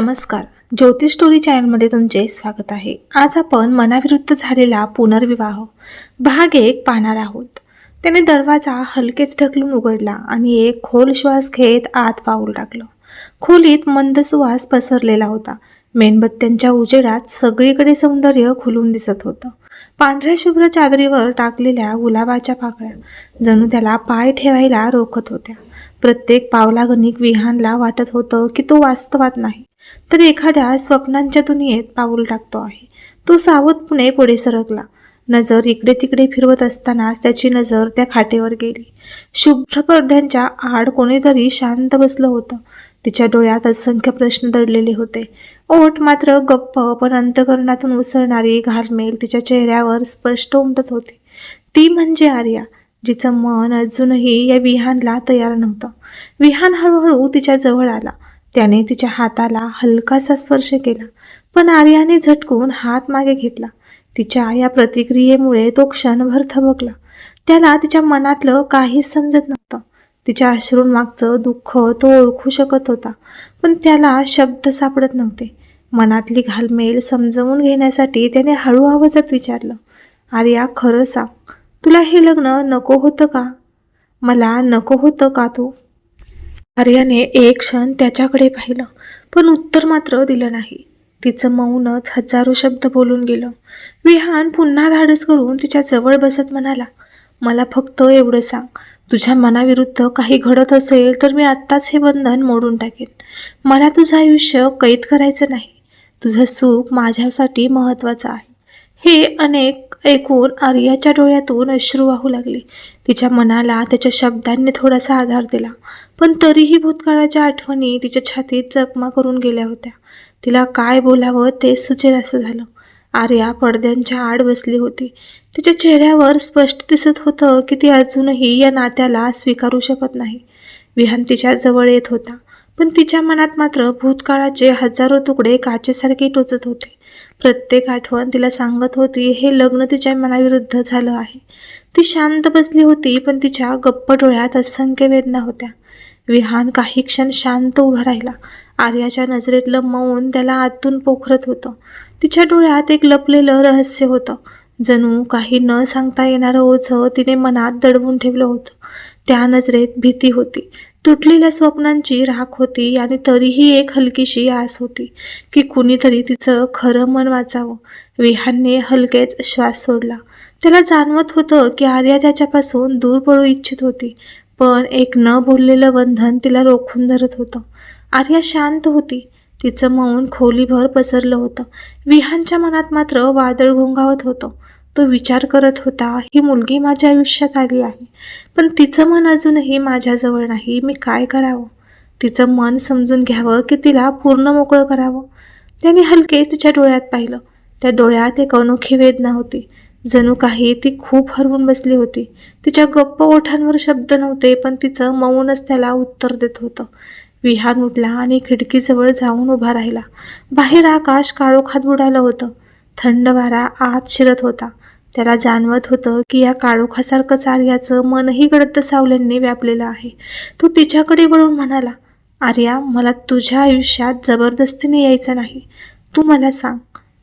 नमस्कार. ज्योतिष स्टोरी चॅनलमध्ये तुमचे स्वागत आहे. आज आपण मनाविरुद्ध झालेला पुनर्विवाह भाग एक पाहणार आहोत. त्याने दरवाजा हलकेच ढकलून उघडला आणि एक खोल श्वास घेत आत पाऊल टाकलं. खोलीत मंद सुवास पसरलेला होता. मेणबत्त्यांच्या उजेडात सगळीकडे सौंदर्य खुलून दिसत होतं. पांढऱ्या शुभ्र चादरीवर टाकलेल्या गुलाबाच्या पाकळ्या जणू त्याला पाय ठेवायला रोखत होत्या. प्रत्येक पावलागणिक विहानला वाटत होतं की तो वास्तवात नाही. तर एखाद्या स्वप्नांच्या दुनियेत पाऊल टाकतो आहे. तो सावधपणे पुढे सरकला. नजर इकडे तिकडे फिरवत असतानाच त्याची नजर त्या खाटेवर गेली. शुभ्र पडद्यांच्या आड कोणीतरी शांत बसलं होतं. तिच्या डोळ्यात असंख्य प्रश्न दडलेले होते. ओठ मात्र गप्प पण अंतकरणातून उसळणारी घालमेल तिच्या चेहऱ्यावर स्पष्ट उमटत होती. ती म्हणजे आर्या जिचं मन अजूनही या विहानला तयार नव्हतं. विहान हळूहळू तिच्या जवळ आला. त्याने तिच्या हाताला हलकासा स्पर्श केला पण आर्याने झटकून हात मागे घेतला. तिच्या या प्रतिक्रियेमुळे तो क्षणभर थबकला. त्याला तिच्या मनातलं काहीच समजत नव्हतं. तिच्या अश्रूंमागचं दुःख तो ओळखू शकत होता पण त्याला शब्द सापडत नव्हते. मनातली घालमेल समजवून घेण्यासाठी त्याने हळू आवाजात विचारलं आर्या खरं सांग तुला हे लग्न नको होतं का? मला नको होतं का तू? आर्याने एक क्षण त्याच्याकडे पाहिलं पण उत्तर मात्र दिलं नाही. तिचं मौनच हजारो शब्द बोलून गेलं. विहान पुन्हा धाडस करून तिच्या जवळ बसत म्हणाला मला फक्त एवढं सांग तुझ्या मनाविरुद्ध काही घडत असेल तर मी आत्ताच हे बंधन मोडून टाकेन. मला तुझं आयुष्य कैद करायचं नाही. तुझं सुख माझ्यासाठी महत्त्वाचं आहे. हे अनेक ऐकून आर्याच्या डोळ्यातून अश्रू वाहू लागले. तिच्या मनाला त्याच्या शब्दांनी थोडासा आधार दिला. पण तरीही भूतकाळाच्या आठवणी तिच्या छातीत जखमा करून गेल्या होत्या. तिला काय बोलावं तेच सुचेल असं झालं. आर्या पडद्यांच्या आड बसली होती. तिच्या चेहऱ्यावर स्पष्ट दिसत होतं की ती अजूनही या नात्याला स्वीकारू शकत नाही. विहान तिच्या जवळ येत होता. पण तिच्या मनात मात्र भूतकाळाचे हजारो तुकडे काचेसारखे टोचत होते. प्रत्येक आठवण तिला सांगत होती हे लग्न तिच्या मनाविरुद्ध झालं आहे. ती शांत बसली होती पण तिच्या गप्प डोळ्यात असंख्य वेदना होत्या. विहान काही क्षण शांत उभा राहिला. आर्याच्या नजरेतलं मौन त्याला आतून पोखरत होतं. तिच्या डोळ्यात एक लपलेलं रहस्य होतं. जणू काही न सांगता येणारं ओझं तिने मनात दडवून ठेवलं होतं. त्या नजरेत भीती होती. तुटलेल्या स्वप्नांची राख होती आणि तरीही एक हलकीशी आस होती की कुणीतरी तिचं खरं मन वाचावं. विहानने हलकेच श्वास सोडला. त्याला जाणवत होतं की आर्या त्याच्यापासून दूर पडू इच्छित होती पण एक न बोललेलं बंधन तिला रोखून धरत होतं. आर्या शांत होती. तिचं मौन खोलीभर पसरलं होतं. विहानच्या मनात मात्र वादळ घोंगावत होतं. तो विचार करत होता ही मुलगी माझ्या आयुष्यात आली आहे. पण तिचं मन अजूनही माझ्याजवळ नाही. मी काय करावं? तिचं मन समजून घ्यावं की तिला पूर्ण मोकळं करावं? त्याने हलकेच तिच्या डोळ्यात पाहिलं. त्या डोळ्यात एक अनोखी वेदना होती. जणू काही ती खूप हरवून बसली होती. तिच्या गप्प ओठांवर शब्द नव्हते पण तिचं मौनच त्याला उत्तर देत होतं. विहान उठला आणि खिडकीजवळ जाऊन उभा राहिला. बाहेर आकाश काळोखात बुडालं होतं. थंड वारा आत शिरत होता. त्याला जाणवत होतं की या काळोखासारखं आर्याचं मनही गडद सावल्यांनी व्यापलेलं आहे. तो तिच्याकडे वळून म्हणाला आर्या मला तुझ्या आयुष्यात जबरदस्तीने यायचं नाही. तू मला सांग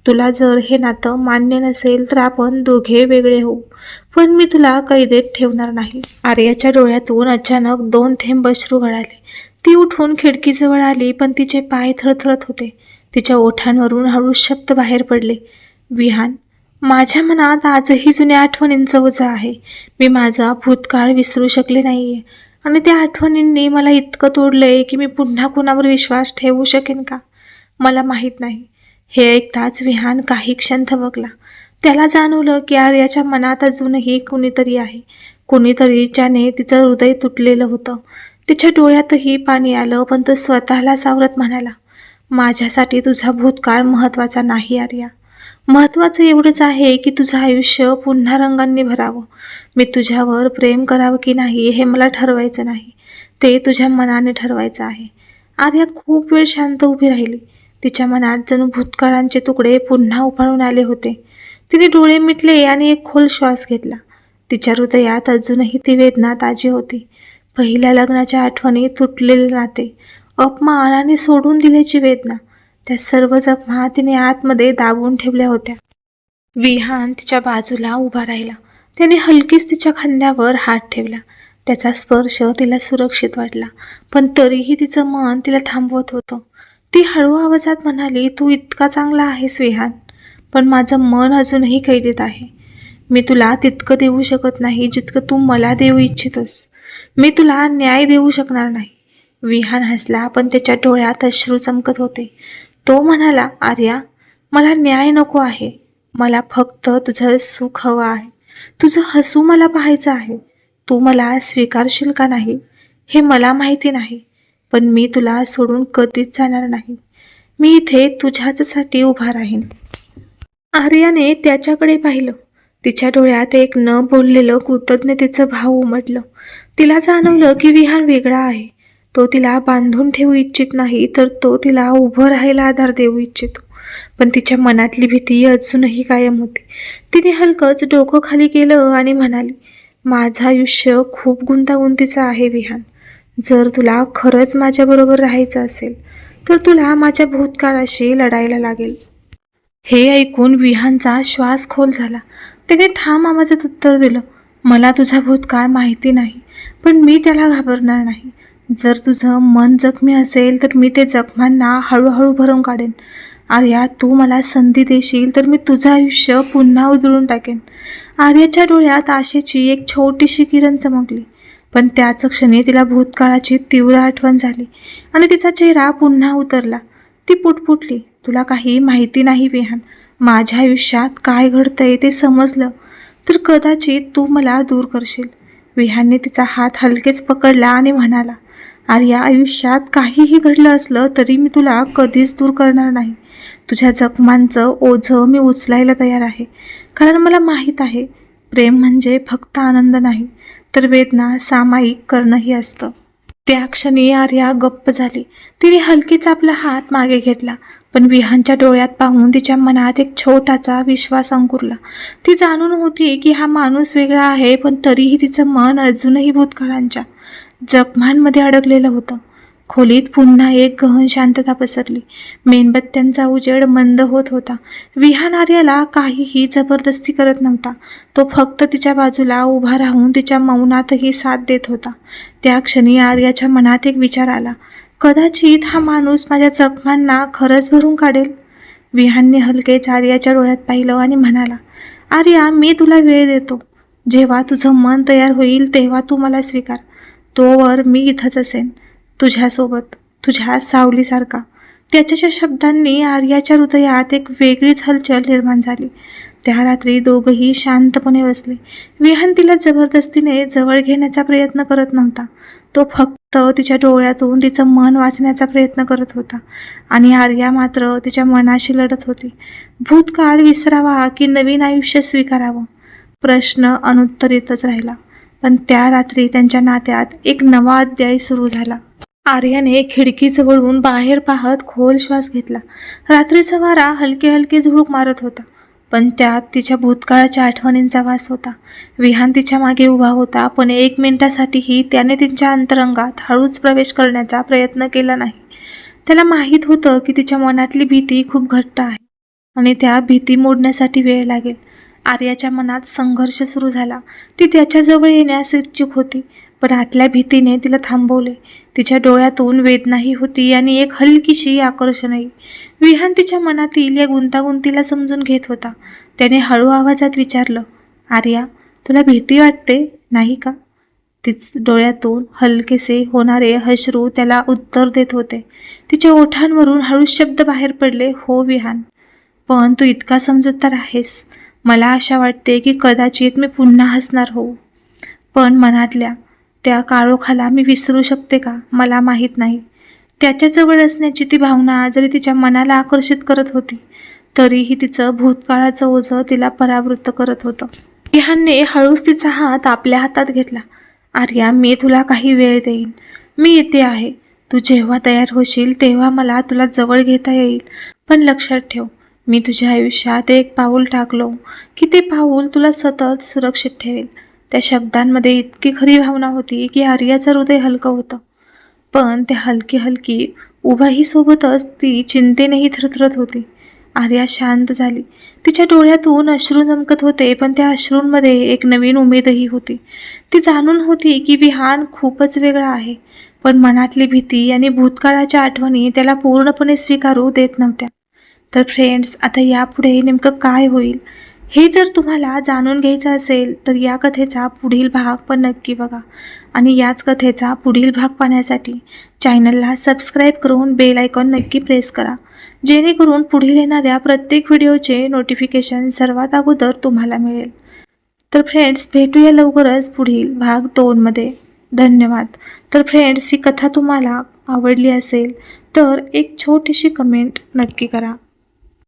तुला जर हे नातं मान्य नसेल तर आपण दोघे वेगळे होऊ. पण मी तुला कैदेत ठेवणार नाही. आर्याच्या डोळ्यातून अचानक दोन थेंब अश्रू गळाले. ती उठून खिडकीजवळ आली पण तिचे पाय थरथरत होते. तिच्या ओठांवरून हळू शब्द बाहेर पडले. विहान माझ्या मनात आजही जुन्या आठवणींचं ओझं आहे. मी माझा भूतकाळ विसरू शकले नाही आहे आणि त्या आठवणींनी मला इतकं तोडलंय की मी पुन्हा कुणावर विश्वास ठेवू शकेन का? मला माहीत नाही. हे ऐकताच विहान काही क्षण थबकला. त्याला जाणवलं की आर्याच्या मनात अजूनही कुणीतरी आहे. कुणीतरी ज्याने तिचं हृदय तुटलेलं होतं. तिच्या डोळ्यातही पाणी आलं पण तो स्वतःला सावरत म्हणाला माझ्यासाठी तुझा भूतकाळ महत्त्वाचा नाही आर्या. महत्त्वाचं एवढंच आहे की तुझं आयुष्य पुन्हा रंगांनी भरावं. मी तुझ्यावर प्रेम करावं की नाही हे मला ठरवायचं नाही. ते तुझ्या मनाने ठरवायचं आहे. आर्या खूप वेळ शांत उभी राहिली. तिच्या मनात जणू भूतकाळांचे तुकडे पुन्हा उफाळून आले होते. तिने डोळे मिटले आणि एक खोल श्वास घेतला. तिच्या हृदयात अजूनही ती वेदना ताजी होती. पहिल्या लग्नाच्या आठवणी तुटलेले नाते अपमान आणि सोडून दिल्याची वेदना. त्या सर्व जखमा तिने आतमध्ये दाबून ठेवल्या होत्या. विहान तिच्या बाजूला उभा राहिला. त्याने हलकीच तिच्या खांद्यावर हात ठेवला. त्याचा स्पर्श तिला सुरक्षित वाटला पण तरीही तिचं मन तिला थांबवत होतं. ती हळू आवाजात म्हणाली तू इतका चांगला आहेस विहान पण माझं मन अजूनही कैदेत आहे. मी तुला तितकं देऊ शकत नाही जितकं तू मला देऊ इच्छितोस. मी तुला न्याय देऊ शकणार नाही. विहान हसला पण त्याच्या डोळ्यात अश्रू चमकत होते. तो म्हणाला आर्या मला न्याय नको आहे. मला फक्त तुझं सुख हवं आहे. तुझं हसू मला पाहायचं आहे. तू मला स्वीकारशील का नाही हे मला माहिती नाही. पण मी तुला सोडून कधीच जाणार नाही. मी इथे तुझ्याचसाठी उभा राहीन. आर्याने त्याच्याकडे पाहिलं. तिच्या डोळ्यात एक न बोललेलं कृतज्ञतेचं भाव उमटलं. तिला जाणवलं की विहान वेगळा आहे. तो तिला बांधून ठेवू इच्छित नाही तर तो तिला उभं राहायला आधार देऊ इच्छितो. पण तिच्या मनातली भीती अजूनही कायम होती. तिने हलकंच डोकं खाली केलं आणि म्हणाली माझं आयुष्य खूप गुंतागुंतीचं आहे विहान. जर तुला खरंच माझ्याबरोबर राहायचं असेल तर तुला माझ्या भूतकाळाशी लढायला लागेल. हे ऐकून विहानचा श्वास खोल झाला. त्याने ठाम आवाजात उत्तर दिलं मला तुझा भूतकाळ माहिती नाही पण मी त्याला घाबरणार नाही. जर तुझं मन जखमी असेल तर मी ते जखमांना हळूहळू भरून काढेन. आर्या तू मला संधी देशील तर मी तुझं आयुष्य पुन्हा उजळून टाकेन. आर्याच्या डोळ्यात आशेची एक छोटीशी किरण चमकली. पण त्याच क्षणी तिला भूतकाळाची तीव्र आठवण झाली आणि तिचा चेहरा पुन्हा उतरला. ती पुटपुटली. तुला काही माहिती नाही विहान. माझ्या आयुष्यात काय घडतंय ते समजलं. तर कदाचित तू मला दूर करशील. विहानने तिचा हात हलकेच पकडला आणि म्हणाला आर्या आयुष्यात काहीही घडलं असलं तरी मी तुला कधीच दूर करणार नाही. तुझ्या जखमांचं ओझं मी उचलायला तयार आहे. कारण मला माहीत आहे प्रेम म्हणजे फक्त आनंद नाही तर वेदना सामायिक करणंही असतं. त्या क्षणी आर्या गप्प झाली. तिने हलकीच आपला हात मागे घेतला पण विहानच्या डोळ्यात पाहून तिच्या मनात एक छोटासा विश्वास अंकुरला. ती जाणून होती की हा माणूस वेगळा आहे पण तरीही तिचं मन अजूनही भूतकाळांच्या. जखमांमध्ये अडकलेलं होतं. खोलीत पुन्हा एक गहन शांतता पसरली. मेणबत्त्यांचा उजेड मंद होत होता. विहान आर्याला काहीही जबरदस्ती करत नव्हता. तो फक्त तिच्या बाजूला उभा राहून तिच्या मौनातही साथ देत होता. त्या क्षणी आर्याच्या मनात एक विचार आला. कदाचित हा माणूस माझ्या जखमांना खरंच भरून काढेल? विहानने हलकेच आर्याच्या डोळ्यात पाहिलं आणि म्हणाला आर्या मी तुला वेळ देतो. जेव्हा तुझं मन तयार होईल तेव्हा तू मला स्वीकार. तोवर मी इथंच असेन तुझ्यासोबत तुझ्या सावलीसारखा. त्याच्याशा शब्दांनी आर्याच्या हृदयात एक वेगळीच हलचल निर्माण झाली. त्या रात्री दोघंही शांतपणे बसले. विहान तिला जबरदस्तीने जवळ घेण्याचा प्रयत्न करत नव्हता. तो फक्त तिच्या डोळ्यातून तिचं मन वाचण्याचा प्रयत्न करत होता आणि आर्या मात्र तिच्या मनाशी लढत होती. भूतकाळ विसरावा की नवीन आयुष्य स्वीकारावं? प्रश्न अनुत्तरितच राहिला. पण त्या रात्री त्यांच्या नात्यात एक नवा अध्याय सुरू झाला. आर्याने खिडकीजवळून बाहेर पाहत खोल श्वास घेतला. रात्रीचा वारा हलके हलके झुळूक मारत होता पण त्यात तिच्या भूतकाळाच्या आठवणींचा वास होता. विहान तिच्यामागे उभा होता पण एक मिनिटासाठीही त्याने तिच्या अंतरंगात हळूच प्रवेश करण्याचा प्रयत्न केला नाही. त्याला माहीत होतं की तिच्या मनातली भीती खूप घट्ट आहे आणि त्या भीती मोडण्यासाठी वेळ लागेल. आर्याच्या मनात संघर्ष सुरू झाला. ती त्याच्याजवळ येण्यास इच्छुक होती पण आतल्या भीतीने तिला थांबवले. तिच्या डोळ्यातून वेदनाही होती आणि एक हलकीशी आकर्षणही. विहान तिच्या मनातील या गुंतागुंतीला समजून घेत होता. त्याने हळू आवाजात विचारलं आर्या तुला भीती वाटते? नाही का? तिच डोळ्यातून हलकेसे होणारे हश्रू त्याला उत्तर देत होते. तिच्या ओठांवरून हळू शब्द बाहेर पडले हो विहान पण तू इतका समजूतदार आहेस. मला आशा वाटते की कदाचित मी पुन्हा हसणार होऊ. पण मनातल्या त्या काळोखाला मी विसरू शकते का? मला माहीत नाही. त्याच्याजवळ असण्याची ती भावना जरी तिच्या मनाला आकर्षित करत होती तरीही तिचं भूतकाळाचं ओझं तिला परावृत्त करत होतं. रिहानने हळूच तिचा हात आपल्या हातात घेतला. आर्या मी तुला काही वेळ देईन. मी येते आहे. तू जेव्हा तयार होशील तेव्हा मला तुला जवळ घेता येईल. पण लक्षात ठेव मी तुझ्या आयुष्यात एक पाऊल टाकलो की ते पाऊल तुला सतत सुरक्षित ठेवेल. त्या शब्दांमध्ये इतकी खरी भावना होती की आर्याचं हृदय हलकं होतं. पण त्या हलकी हलकी उभाही सोबतच ती चिंतेनेही थरथरत होती. आर्या शांत झाली. तिच्या डोळ्यातून अश्रू चमकत होते पण त्या अश्रूंमध्ये एक नवीन उमेदही होती. ती जाणून होती की विहान खूपच वेगळा आहे पण मनातली भीती आणि भूतकाळाच्या आठवणी त्याला पूर्णपणे स्वीकारू देत नव्हत्या. तर फ्रेंड्स आता यापुढे नेमकं काय होईल? हे जर तुम्हाला जाणून घ्यायचं असेल तर या कथेचा पुढील भाग पण नक्की बघा. आणि याच कथेचा पुढील भाग पाहण्यासाठी चॅनलला सबस्क्राईब करून बेल आयकॉन नक्की प्रेस करा. जेणेकरून पुढील येणाऱ्या प्रत्येक व्हिडिओचे नोटिफिकेशन सर्वात अगोदर तुम्हाला मिळेल. तर फ्रेंड्स भेटूया लवकरच पुढील भाग दोनमध्ये धन्यवाद. तर फ्रेंड्स ही कथा तुम्हाला आवडली असेल तर एक छोटीशी कमेंट नक्की करा.